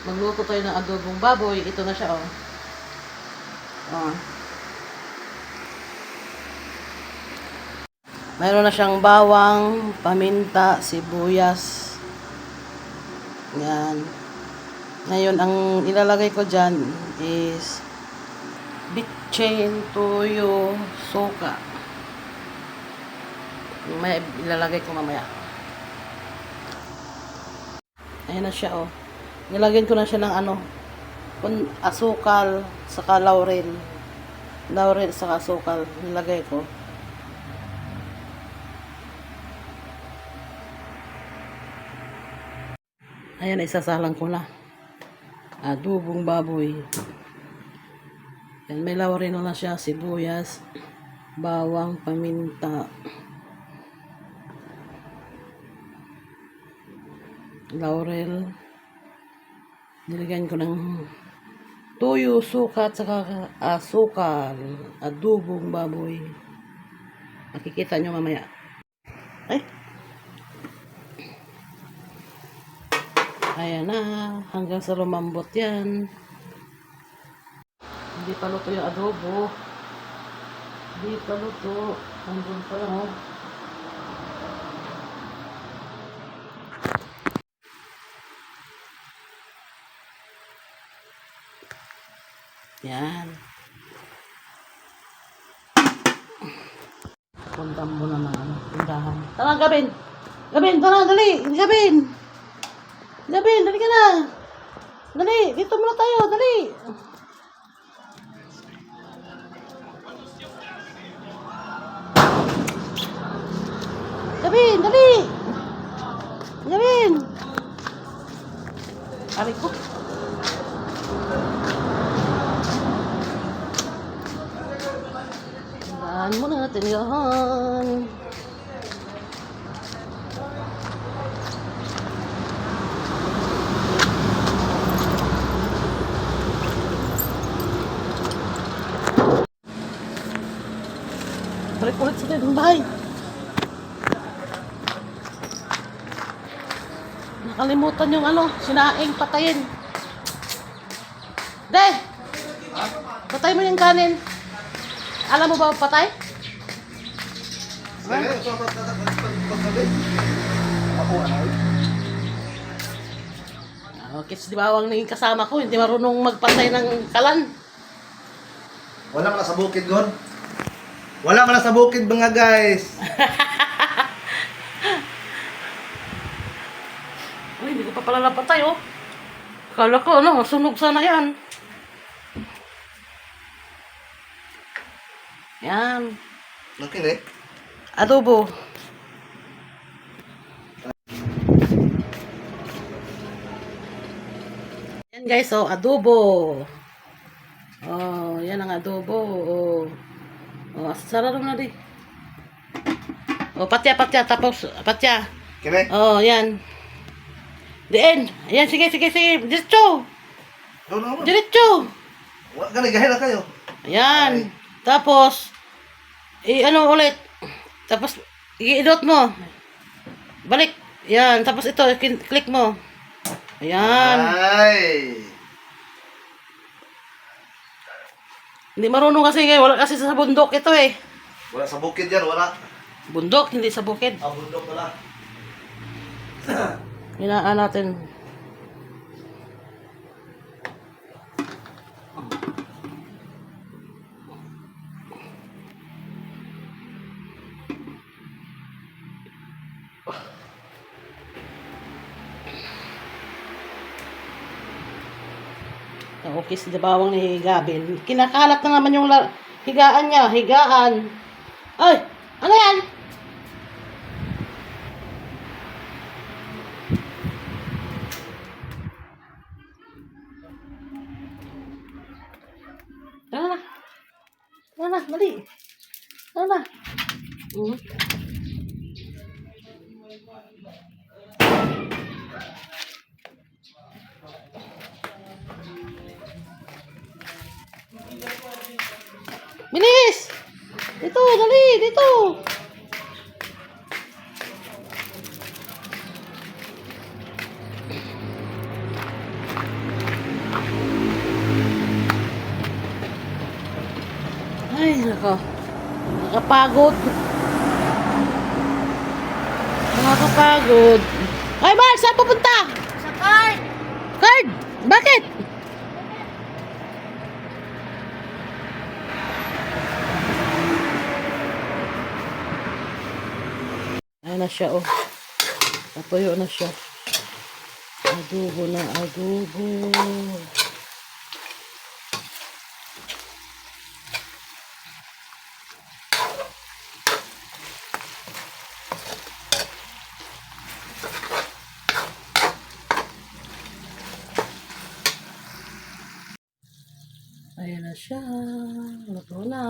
Magluto tayo ng adobong baboy. Ito na siya, oh. Oh. Mayroon na siyang bawang, paminta, sibuyas. Yan. Ngayon, ang ilalagay ko dyan is bitchin, toyo, soka. May ilalagay ko mamaya. Ayan na siya, oh. Nilagyan ko na siya ng ano, asukal, saka laurel. Laurel, saka asukal. Nilagay ko. Ayan, isasalang ko na. Adobong baboy. Yan, may laurel na siya, sibuyas, bawang, paminta, laurel. Nilagyan ko ng toyo, suka, at saka asukal, adobong baboy. Makikita nyo mamaya. Ay! Ayan na, hanggang sa lumambot yan. Hindi pa luto yung adobo. Hindi pa luto. Hanggang pa lang, oh. Yan. Punta mo na ng ano, tindahan. Tara, Gabin! Gabin, tara, dali! Gabin! Gabin, dali ka na! Dali, dito muna tayo, dali! Gabin, dali! Gabin! Aray ko. Tandaan mo natin yan. Balik ulit sa tinong bahay. Nakalimutan yung ano, sinaing patayin. De! Patay mo yung kanin. Alam mo ba patay? Sige, ito ang pagkabi. Ako, ano? Okay, si Bawang naging kasama ko, hindi marunong magpatay ng kalan. Wala man na sa bukid, Gon. Wala man na sa bukid, mga guys. Uy, hindi ko pa pala napatay, oh. Kala ko, ano, sunog sana yan. Yan. Okay, eh. Adobo. Yan guys, oh, adobo. Oh, yan ang adobo. Oh, oh sarado na di. Oh, patya, patya, tapos, patya. Kine? Oh, yan. The end. Ayan, sige, sige, sige. Diretso. Doon naman. Diretso. Wala ka na kayo. Ayan. Tapos, i ano ulit. Tapos, i-dot mo. Balik. Yan. Tapos ito, click mo. Ayan. Ay. Hindi marunong kasi ngayon. Wala kasi sa bundok ito eh. Wala sa bukid yan, wala. Bundok, hindi sa bukid. Ah, bundok wala. Hinaan natin. Okay, si Dabawang ni Gabin. Kinakalat na naman yung higaan niya. Higaan. Ay! Ano yan? Tara na. Tara na, dali. Tara na. Mhm. dali, dito. Ay, nako. Nakapagod. Nakakapagod. Ay, Mark, saan pupunta? Sa card. Card? Bakit? Na siya, oh. Natuyo na siya. Adobo na adobo. Ayan na siya. Luto na.